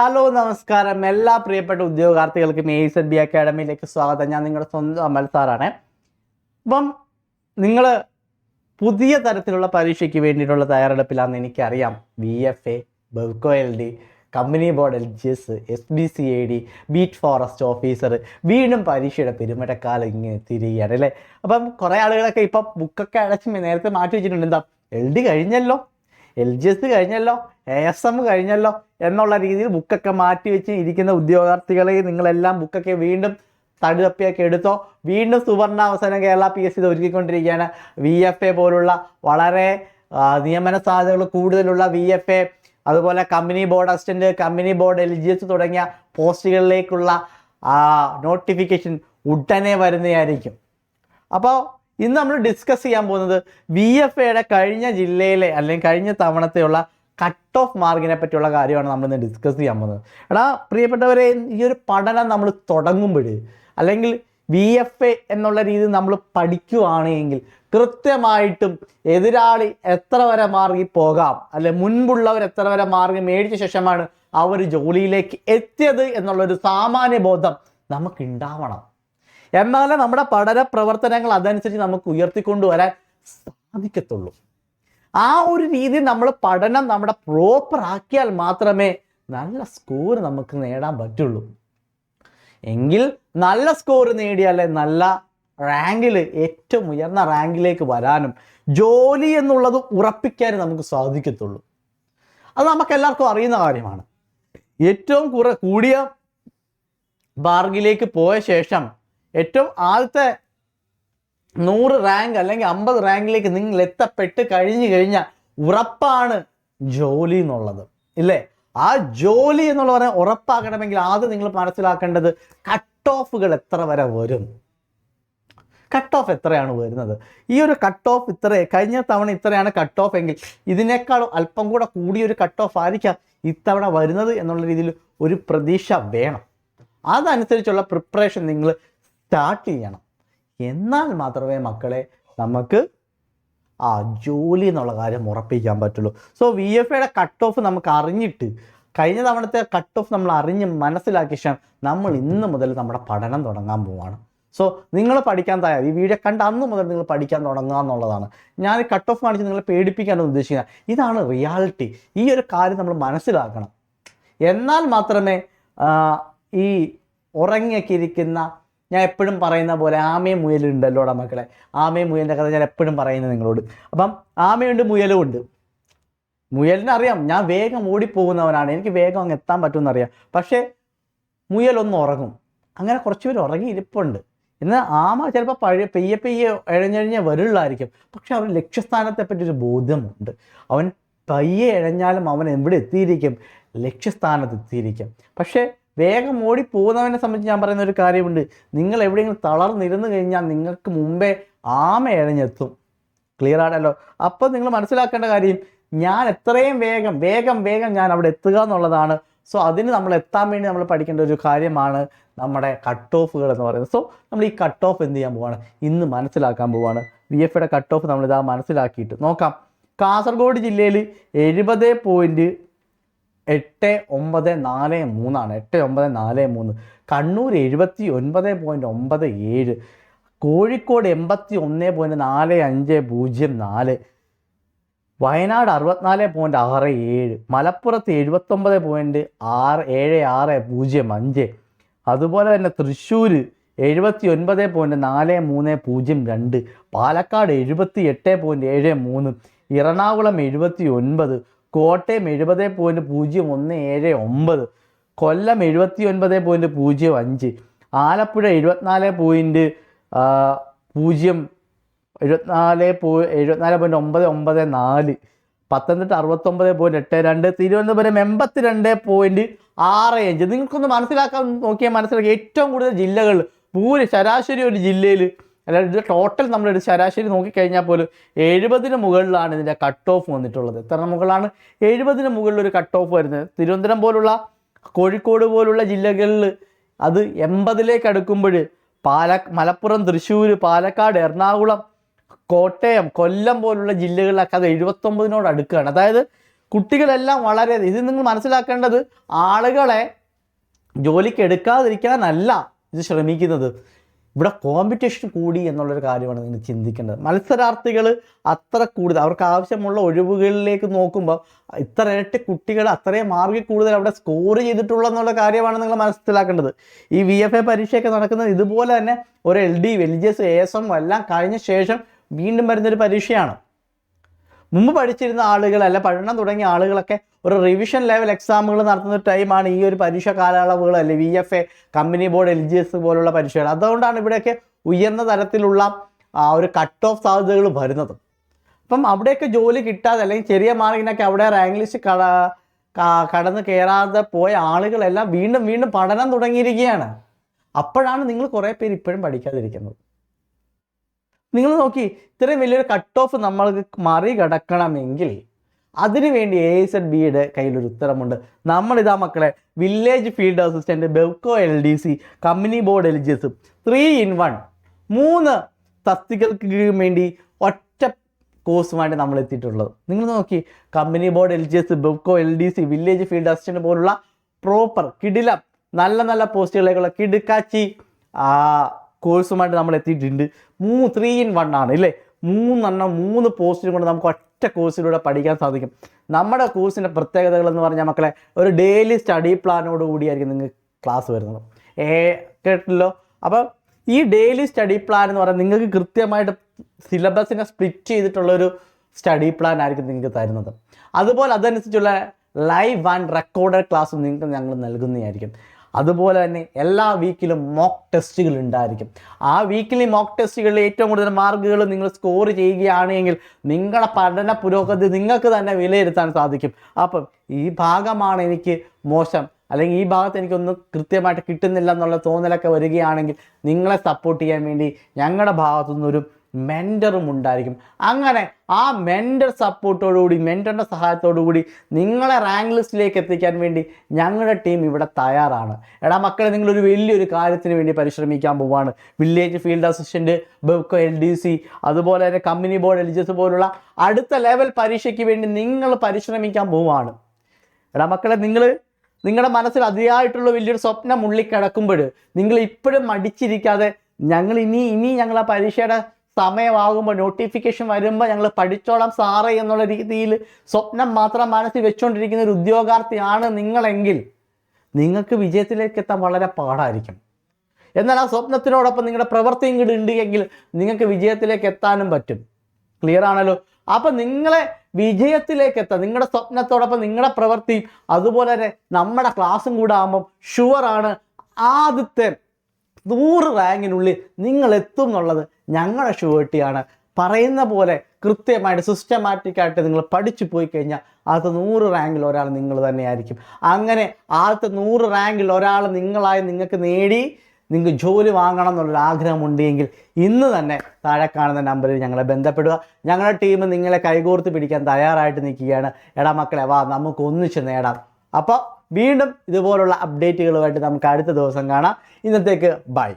Hello നമസ്കാരം. എല്ലാ പ്രിയപ്പെട്ട ഉദ്യോഗാർത്ഥികൾക്കും എ സെഡ് ബി അക്കാഡമിയിലേക്ക് സ്വാഗതം. ഞാൻ നിങ്ങളുടെ സ്വന്തം അമൽ സാറാണ്. അപ്പം നിങ്ങൾ പുതിയ തരത്തിലുള്ള പരീക്ഷയ്ക്ക് വേണ്ടിയിട്ടുള്ള തയ്യാറെടുപ്പിലാണെന്ന് എനിക്കറിയാം. V F A Bevco L D company board L G S S B C A D beat forest officer വീണ്ടും പരീക്ഷയുടെ പെരുമഴക്കാലം ഇങ്ങനെ തിരികെയാണ് അല്ലേ? അപ്പം കുറേ ആളുകളൊക്കെ ഇപ്പം ബുക്കൊക്കെ അടച്ച് നേരത്തെ മാറ്റി വെച്ചിട്ടുണ്ട്. എന്താ എൽ ഡി കഴിഞ്ഞല്ലോ? എൽ ജി എസ് കഴിഞ്ഞല്ലോ എ എസ് എം കഴിഞ്ഞല്ലോ എന്നുള്ള രീതിയിൽ ബുക്കൊക്കെ മാറ്റി വെച്ച് ഇരിക്കുന്ന ഉദ്യോഗാർത്ഥികളെ നിങ്ങളെല്ലാം ബുക്കൊക്കെ വീണ്ടും തടുതപ്പിയൊക്കെ എടുത്തോ? വീണ്ടും സുവർണ അവസരം കേരള പി എസ് സി ഒരുക്കിക്കൊണ്ടിരിക്കുകയാണ്. വി എഫ് എ പോലുള്ള വളരെ നിയമന സാധ്യതകൾ കൂടുതലുള്ള വി എഫ് എ അതുപോലെ company board assistant company board L G S തുടങ്ങിയ പോസ്റ്റുകളിലേക്കുള്ള നോട്ടിഫിക്കേഷൻ ഉടനെ വരുന്നതായിരിക്കും. അപ്പോൾ ഇന്ന് നമ്മൾ ഡിസ്കസ് ചെയ്യാൻ പോകുന്നത് വി എഫ് എയുടെ കഴിഞ്ഞ ജില്ലയിലെ അല്ലെങ്കിൽ കഴിഞ്ഞ തവണത്തെയുള്ള കട്ട് ഓഫ് മാർക്കിനെ പറ്റിയുള്ള കാര്യമാണ് നമ്മൾ ഇന്ന് ഡിസ്കസ് ചെയ്യാൻ പോകുന്നത്. എടാ പ്രിയപ്പെട്ടവരെ ഈ ഒരു പഠനം നമ്മൾ തുടങ്ങുമ്പോൾ അല്ലെങ്കിൽ വി എഫ് എ എന്നുള്ള രീതി നമ്മൾ പഠിക്കുകയാണെങ്കിൽ കൃത്യമായിട്ടും എതിരാളി എത്ര വരെ മാർഗി പോകാം അല്ലെ മുൻപുള്ളവർ എത്ര വരെ മാർഗി മേടിച്ച ശേഷമാണ് അവർ ജോലിയിലേക്ക് എത്തിയത് എന്നുള്ളൊരു സാമാന്യ ബോധം നമുക്ക് ഉണ്ടാവണം എന്നാലേ നമ്മുടെ പഠന പ്രവർത്തനങ്ങൾ അതനുസരിച്ച് നമുക്ക് ഉയർത്തിക്കൊണ്ടുവരാൻ സാധിക്കത്തുള്ളൂ. ആ ഒരു രീതി നമ്മൾ പഠനം നമ്മുടെ പ്രോപ്പർ ആക്കിയാൽ മാത്രമേ നല്ല സ്കോർ നമുക്ക് നേടാൻ പറ്റുള്ളൂ. എങ്കിൽ നല്ല സ്കോർ നേടിയാലേ നല്ല റാങ്കിൽ ഏറ്റവും ഉയർന്ന റാങ്കിലേക്ക് വരാനും ജോലി എന്നുള്ളത് ഉറപ്പിക്കാനും നമുക്ക് സാധിക്കത്തുള്ളൂ. അത് നമുക്ക് എല്ലാവർക്കും അറിയുന്ന കാര്യമാണ്. ഏറ്റവും കുറ കൂടിയ ബാർഗിലേക്ക് പോയ ശേഷം ഏറ്റവും ആദ്യത്തെ നൂറ് റാങ്ക് അല്ലെങ്കിൽ അമ്പത് റാങ്കിലേക്ക് നിങ്ങൾ എത്തപ്പെട്ട് കഴിഞ്ഞു കഴിഞ്ഞാൽ ഉറപ്പാണ് ജോലി എന്നുള്ളത്. ഇല്ലേ? ആ ജോലി എന്നുള്ള പറയാൻ ഉറപ്പാക്കണമെങ്കിൽ ആദ്യം നിങ്ങൾ മനസ്സിലാക്കേണ്ടത് കട്ട് ഓഫുകൾ എത്ര വരെ വരും. കട്ട് ഓഫ് എത്രയാണ് വരുന്നത്? ഈ ഒരു കട്ട് ഓഫ് ഇത്ര കഴിഞ്ഞ തവണ ഇത്രയാണ് കട്ട് ഓഫ് എങ്കിൽ ഇതിനേക്കാൾ അല്പം കൂടെ കൂടിയൊരു കട്ട് ഓഫ് ആയിരിക്കാം ഇത്തവണ വരുന്നത് എന്നുള്ള രീതിയിൽ ഒരു പ്രതീക്ഷ വേണം. അതനുസരിച്ചുള്ള പ്രിപ്പറേഷൻ നിങ്ങൾ സ്റ്റാർട്ട് ചെയ്യണം. എന്നാൽ മാത്രമേ മക്കളെ നമുക്ക് ആ ജോലി എന്നുള്ള കാര്യം ഉറപ്പിക്കാൻ പറ്റുള്ളൂ. സോ വി എഫ് എയുടെ കട്ട് ഓഫ് നമുക്ക് അറിഞ്ഞിട്ട് കഴിഞ്ഞ തവണത്തെ കട്ട് ഓഫ് നമ്മൾ അറിഞ്ഞ് മനസ്സിലാക്കിയ ശേഷം നമ്മൾ ഇന്ന് മുതൽ നമ്മുടെ പഠനം തുടങ്ങാൻ പോവാണ്. സോ നിങ്ങൾ പഠിക്കാൻ തയ്യാർ ഈ വീഡിയോ കണ്ട അന്ന് മുതൽ നിങ്ങൾ പഠിക്കാൻ തുടങ്ങുക എന്നുള്ളതാണ്. ഞാൻ കട്ട് ഓഫ് കാണിച്ച് നിങ്ങളെ പേടിപ്പിക്കാനാണ് ഉദ്ദേശിക്കുന്നത് ഇതാണ് റിയാലിറ്റി ഈ ഒരു കാര്യം നമ്മൾ മനസ്സിലാക്കണം. എന്നാൽ മാത്രമേ ഈ ഉറങ്ങിയൊക്കെ ഇരിക്കുന്ന ഞാൻ എപ്പോഴും പറയുന്ന പോലെ ആമയും മുയലും ഉണ്ടല്ലോടാ മക്കളെ. ആമയും മുയലിന്റെ കഥ ഞാൻ എപ്പോഴും പറയുന്നത് നിങ്ങളോട്. അപ്പം ആമയുണ്ട് മുയലും ഉണ്ട്. മുയലിനെ അറിയാം. ഞാൻ വേഗം ഓടിപ്പോകുന്നവനാണ്. എനിക്ക് വേഗം അങ്ങ് എത്താൻ പറ്റുമെന്ന് അറിയാം. പക്ഷേ മുയലൊന്ന് ഉറങ്ങും. അങ്ങനെ കുറച്ച് പേര് ഉറങ്ങി ഇരിപ്പുണ്ട്. എന്നാൽ ആമ ചിലപ്പോൾ പഴയ പെയ്യെ പെയ്യെ ഇഴഞ്ഞഴിഞ്ഞേ വരുള്ളായിരിക്കും. പക്ഷെ അവൻ ലക്ഷ്യസ്ഥാനത്തെ പറ്റി ഒരു ബോധ്യമുണ്ട്. അവൻ പയ്യെ ഇഴഞ്ഞാലും അവൻ എവിടെ എത്തിയിരിക്കും? ലക്ഷ്യസ്ഥാനത്ത് എത്തിയിരിക്കും. പക്ഷേ വേഗം ഓടി പോകുന്നവനെ സംബന്ധിച്ച് ഞാൻ പറയുന്ന ഒരു കാര്യമുണ്ട്. നിങ്ങൾ എവിടെയെങ്കിലും തളർന്നിരുന്ന് കഴിഞ്ഞാൽ നിങ്ങൾക്ക് മുമ്പേ ആമ ഇഴഞ്ഞെത്തും ക്ലിയർ ആണല്ലോ? അപ്പോൾ നിങ്ങൾ മനസ്സിലാക്കേണ്ട കാര്യം ഞാൻ എത്രയും വേഗം വേഗം വേഗം ഞാൻ അവിടെ എത്തുക എന്നുള്ളതാണ്. സോ അതിന് നമ്മൾ എത്താൻ വേണ്ടി നമ്മൾ പഠിക്കേണ്ട ഒരു കാര്യമാണ് നമ്മുടെ കട്ട് ഓഫുകൾ എന്ന് പറയുന്നത്. സോ നമ്മൾ ഈ കട്ട് ഓഫ് എന്ത് ചെയ്യാൻ പോവാണ്? ഇന്ന് മനസ്സിലാക്കാൻ പോവാണ്. വി എഫ് കട്ട് ഓഫ് നമ്മളിതാ മനസ്സിലാക്കിയിട്ട് നോക്കാം. കാസർഗോഡ് ജില്ലയിൽ എഴുപത് പോയിന്റ് എട്ട് ഒമ്പത് നാല് മൂന്നാണ്. എട്ട് ഒമ്പത് നാല് മൂന്ന്. കണ്ണൂർ എഴുപത്തി ഒൻപത് പോയിന്റ് ഒമ്പത് ഏഴ്. കോഴിക്കോട് എൺപത്തി ഒന്ന് പോയിന്റ് നാല് അഞ്ച് പൂജ്യം നാല്. വയനാട് അറുപത്തിനാല് പോയിന്റ് ആറ് ഏഴ്. മലപ്പുറത്ത് എഴുപത്തൊമ്പത് പോയിന്റ് ആറ് ഏഴ് ആറ് പൂജ്യം അഞ്ച്. അതുപോലെ തന്നെ തൃശ്ശൂർ എഴുപത്തി ഒൻപത് പോയിന്റ് നാല് മൂന്ന് പൂജ്യം രണ്ട്. പാലക്കാട് എഴുപത്തി എട്ട് പോയിന്റ് ഏഴ് മൂന്ന്. എറണാകുളം എഴുപത്തി ഒൻപത്. കോട്ടയം എഴുപത് പോയിന്റ് പൂജ്യം ഒന്ന് ഏഴ് ഒമ്പത് കൊല്ലം എഴുപത്തി ഒൻപത് പോയിന്റ് പൂജ്യം അഞ്ച് ആലപ്പുഴ എഴുപത്തിനാല് പോയിന്റ് പൂജ്യം എഴുപത്തിനാല് പോ എഴുപത്തിനാല് പോയിന്റ് ഒമ്പത് ഒമ്പത് നാല് പത്തനംതിട്ട അറുപത്തൊമ്പത് പോയിന്റ് എട്ട് രണ്ട് തിരുവനന്തപുരം എൺപത്തി രണ്ട് പോയിന്റ് ആറ് അഞ്ച്. നിങ്ങൾക്കൊന്ന് മനസ്സിലാക്കാൻ നോക്കിയാൽ മനസ്സിലാക്കി. ഏറ്റവും കൂടുതൽ ജില്ലകൾ പൂര ശരാശരി ഒരു ജില്ലയിൽ അല്ലാതെ ഇത് ടോട്ടൽ നമ്മൾ ഒരു ശരാശരി നോക്കിക്കഴിഞ്ഞാൽ പോലും എഴുപതിന് മുകളിലാണ് ഇതിന്റെ കട്ട് ഓഫ് വന്നിട്ടുള്ളത്. എത്ര മുകളിലാണ്? എഴുപതിന് മുകളിൽ ഒരു കട്ട് ഓഫ് വരുന്നത്. തിരുവനന്തപുരം പോലുള്ള കോഴിക്കോട് പോലുള്ള ജില്ലകളിൽ അത് എൺപതിലേക്ക് അടുക്കുമ്പോൾ പാല മലപ്പുറം തൃശ്ശൂർ പാലക്കാട് എറണാകുളം കോട്ടയം കൊല്ലം പോലുള്ള ജില്ലകളിലൊക്കെ അത് എഴുപത്തൊമ്പതിനോട് അടുക്കുകയാണ്. അതായത് കുട്ടികളെല്ലാം വളരെ ഇത് നിങ്ങൾ മനസ്സിലാക്കേണ്ടത് ആളുകളെ ജോലിക്ക് എടുക്കാതിരിക്കാനല്ല ഇത് ശ്രമിക്കുന്നത്. ഇവിടെ കോമ്പറ്റീഷൻ കൂടി എന്നുള്ളൊരു കാര്യമാണ് നിങ്ങൾ ചിന്തിക്കേണ്ടത്. മത്സരാർത്ഥികൾ അത്ര കൂടുതൽ അവർക്ക് ആവശ്യമുള്ള ഒഴിവുകളിലേക്ക് നോക്കുമ്പോൾ ഇത്ര ഇരട്ടി കുട്ടികൾ അത്രയും മാർക്കിൽ കൂടുതൽ അവിടെ സ്കോർ ചെയ്തിട്ടുള്ള എന്നുള്ള കാര്യമാണ് നിങ്ങൾ മനസ്സിലാക്കേണ്ടത്. ഈ വി എഫ് എ പരീക്ഷയൊക്കെ നടക്കുന്നത് ഇതുപോലെ തന്നെ ഒരു L D L G S A S M എല്ലാം കഴിഞ്ഞ ശേഷം വീണ്ടും വരുന്നൊരു പരീക്ഷയാണ്. മുമ്പ് പഠിച്ചിരുന്ന ആളുകൾ അല്ല പഠനം തുടങ്ങിയ ആളുകളൊക്കെ ഒരു റിവിഷൻ ലെവൽ എക്സാമുകൾ നടത്തുന്ന ടൈമാണ് ഈ ഒരു പരീക്ഷ കാലയളവുകൾ അല്ലെ? V F A company board L G S പോലുള്ള പരീക്ഷകൾ. അതുകൊണ്ടാണ് ഇവിടെയൊക്കെ ഉയർന്ന തരത്തിലുള്ള ഒരു കട്ട് ഓഫ് സാധ്യതകൾ വരുന്നത്. അപ്പം അവിടെയൊക്കെ ജോലി കിട്ടാതെ അല്ലെങ്കിൽ ചെറിയ മാർക്കിനൊക്കെ അവിടെ റാങ്ക് ലിസ്റ്റ് കട കടന്ന് കയറാതെ പോയ ആളുകളെല്ലാം വീണ്ടും വീണ്ടും പഠനം തുടങ്ങിയിരിക്കുകയാണ്. അപ്പോഴാണ് നിങ്ങൾ കുറേ പേര് ഇപ്പോഴും പഠിക്കാതിരിക്കുന്നത്. നിങ്ങൾ നോക്കി ഇത്രയും വലിയൊരു കട്ട് ഓഫ് നമ്മൾക്ക് മറികടക്കണമെങ്കിൽ അതിനുവേണ്ടി എ എസ് ബിയുടെ കയ്യിലൊരു ഉത്തരമുണ്ട്. നമ്മളിതാ മക്കളെ village field assistant Bevco L D C company board S three in one മൂന്ന് തസ്തികൾക്ക് വേണ്ടി ഒറ്റ കോഴ്സുമായിട്ട് നമ്മൾ എത്തിയിട്ടുള്ളത് നിങ്ങൾ നോക്കി company board L G S Bevco L D C village field assistant പോലുള്ള പ്രോപ്പർ കിടില നല്ല നല്ല പോസ്റ്റുകളിലേക്കുള്ള കിടുക്കാച്ചി കോഴ്സുമായിട്ട് നമ്മൾ എത്തിയിട്ടുണ്ട് മൂ ത്രീ ഇൻ വൺ ആണ് ഇല്ലേ? മൂന്നെണ്ണം മൂന്ന് പോസ്റ്റിനും കൊണ്ട് നമുക്ക് ഒറ്റ കോഴ്സിലൂടെ പഠിക്കാൻ സാധിക്കും. നമ്മുടെ കോഴ്സിന്റെ പ്രത്യേകതകൾ എന്ന് പറഞ്ഞാൽ മക്കളെ ഒരു ഡെയിലി സ്റ്റഡി പ്ലാനോട് കൂടിയായിരിക്കും നിങ്ങൾക്ക് ക്ലാസ് വരുന്നത്. ഏ കേട്ടല്ലോ അപ്പം ഈ ഡെയിലി സ്റ്റഡി പ്ലാൻ എന്ന് പറഞ്ഞാൽ നിങ്ങൾക്ക് കൃത്യമായിട്ട് സിലബസിനെ സ്പ്ലിറ്റ് ചെയ്തിട്ടുള്ളൊരു സ്റ്റഡി പ്ലാൻ ആയിരിക്കും നിങ്ങൾക്ക് തരുന്നത്. അതുപോലെ അതനുസരിച്ചുള്ള ലൈവ് ആൻഡ് റെക്കോർഡഡ് ക്ലാസ്സും നിങ്ങൾക്ക് ഞങ്ങൾ നൽകുന്നതായിരിക്കും. അതുപോലെ തന്നെ എല്ലാ വീക്കിലും മോക്ക് ടെസ്റ്റുകൾ ഉണ്ടായിരിക്കും. ആ വീക്കിലി മോക്ക് ടെസ്റ്റുകളിൽ ഏറ്റവും കൂടുതൽ മാർക്കുകൾ നിങ്ങൾ സ്കോർ ചെയ്യുകയാണെങ്കിൽ നിങ്ങളുടെ പഠന പുരോഗതി നിങ്ങൾക്ക് തന്നെ വിലയിരുത്താൻ സാധിക്കും. അപ്പം ഈ ഭാഗമാണ് എനിക്ക് മോശം. അല്ലെങ്കിൽ ഈ ഭാഗത്ത് എനിക്കൊന്നും കൃത്യമായിട്ട് കിട്ടുന്നില്ല എന്നുള്ള തോന്നലൊക്കെ വരികയാണെങ്കിൽ നിങ്ങളെ സപ്പോർട്ട് ചെയ്യാൻ വേണ്ടി ഞങ്ങളുടെ ഭാഗത്തു നിന്നൊരു മെന്ററും ഉണ്ടായിരിക്കും. അങ്ങനെ ആ മെന്റർ സപ്പോർട്ടോടുകൂടി മെന്ററിന്റെ സഹായത്തോടുകൂടി നിങ്ങളെ റാങ്ക് ലിസ്റ്റിലേക്ക് എത്തിക്കാൻ വേണ്ടി ഞങ്ങളുടെ ടീം ഇവിടെ തയ്യാറാണ്. എടാ മക്കളെ നിങ്ങളൊരു വലിയൊരു കാര്യത്തിന് വേണ്ടി പരിശ്രമിക്കാൻ പോവാണ്. Village field assistant Bevco L D C അതുപോലെ തന്നെ കമ്പനി ബോർഡ് എസ് പോലുള്ള അടുത്ത ലെവൽ പരീക്ഷയ്ക്ക് വേണ്ടി നിങ്ങൾ പരിശ്രമിക്കാൻ പോവാണ്. എടാ മക്കളെ നിങ്ങൾ നിങ്ങളുടെ മനസ്സിൽ അതിയായിട്ടുള്ള വലിയൊരു സ്വപ്നം ഉള്ളിക്കിടക്കുമ്പോൾ നിങ്ങൾ ഇപ്പോഴും മടിച്ചിരിക്കാതെ ഞങ്ങൾ ഇനി ഇനി ഞങ്ങൾ ആ പരീക്ഷയുടെ സമയമാകുമ്പോൾ നോട്ടിഫിക്കേഷൻ വരുമ്പോൾ ഞങ്ങൾ പഠിച്ചോളാം സാറേ എന്നുള്ള രീതിയിൽ സ്വപ്നം മാത്രം മനസ്സിൽ വെച്ചുകൊണ്ടിരിക്കുന്ന ഒരു ഉദ്യോഗാർത്ഥിയാണ് നിങ്ങളെങ്കിൽ നിങ്ങൾക്ക് വിജയത്തിലേക്ക് എത്താൻ വളരെ പാടായിരിക്കും. എന്നാൽ ആ സ്വപ്നത്തിനോടൊപ്പം നിങ്ങളുടെ പ്രവൃത്തിയും കൂടി ഉണ്ട് എങ്കിൽ നിങ്ങൾക്ക് വിജയത്തിലേക്ക് എത്താനും പറ്റും. ക്ലിയർ ആണല്ലോ? അപ്പം നിങ്ങളെ വിജയത്തിലേക്ക് എത്താം നിങ്ങളുടെ സ്വപ്നത്തോടൊപ്പം നിങ്ങളുടെ പ്രവൃത്തിയും അതുപോലെ തന്നെ നമ്മുടെ ക്ലാസ്സും കൂടെ ആകുമ്പം ഷുവറാണ് ആദ്യത്തെ നൂറ് റാങ്കിനുള്ളിൽ നിങ്ങൾ എത്തും എന്നുള്ളത് ഞങ്ങളുടെ ഷുവേർട്ടിയാണ് പറയുന്ന പോലെ കൃത്യമായിട്ട് സിസ്റ്റമാറ്റിക്കായിട്ട് നിങ്ങൾ പഠിച്ചു പോയി കഴിഞ്ഞാൽ ആദ്യത്തെ നൂറ് റാങ്കിൽ ഒരാൾ നിങ്ങൾ തന്നെയായിരിക്കും. അങ്ങനെ ആദ്യത്തെ നൂറ് റാങ്കിൽ ഒരാൾ നിങ്ങളായി നിങ്ങൾക്ക് നേടി നിങ്ങൾക്ക് ജോലി വാങ്ങണം എന്നുള്ളൊരു ആഗ്രഹമുണ്ടെങ്കിൽ ഇന്ന് തന്നെ താഴെ കാണുന്ന നമ്പറിൽ ഞങ്ങളെ ബന്ധപ്പെടുക. ഞങ്ങളുടെ ടീം നിങ്ങളെ കൈകോർത്ത് പിടിക്കാൻ തയ്യാറായിട്ട് നിൽക്കുകയാണ്. എടാ മക്കളെ വാ നമുക്ക് ഒന്നിച്ച് നേടാം. അപ്പോൾ വീണ്ടും ഇതുപോലുള്ള അപ്ഡേറ്റുകളുമായിട്ട് നമുക്ക് അടുത്ത ദിവസം കാണാം. ഇന്നത്തേക്ക് ബൈ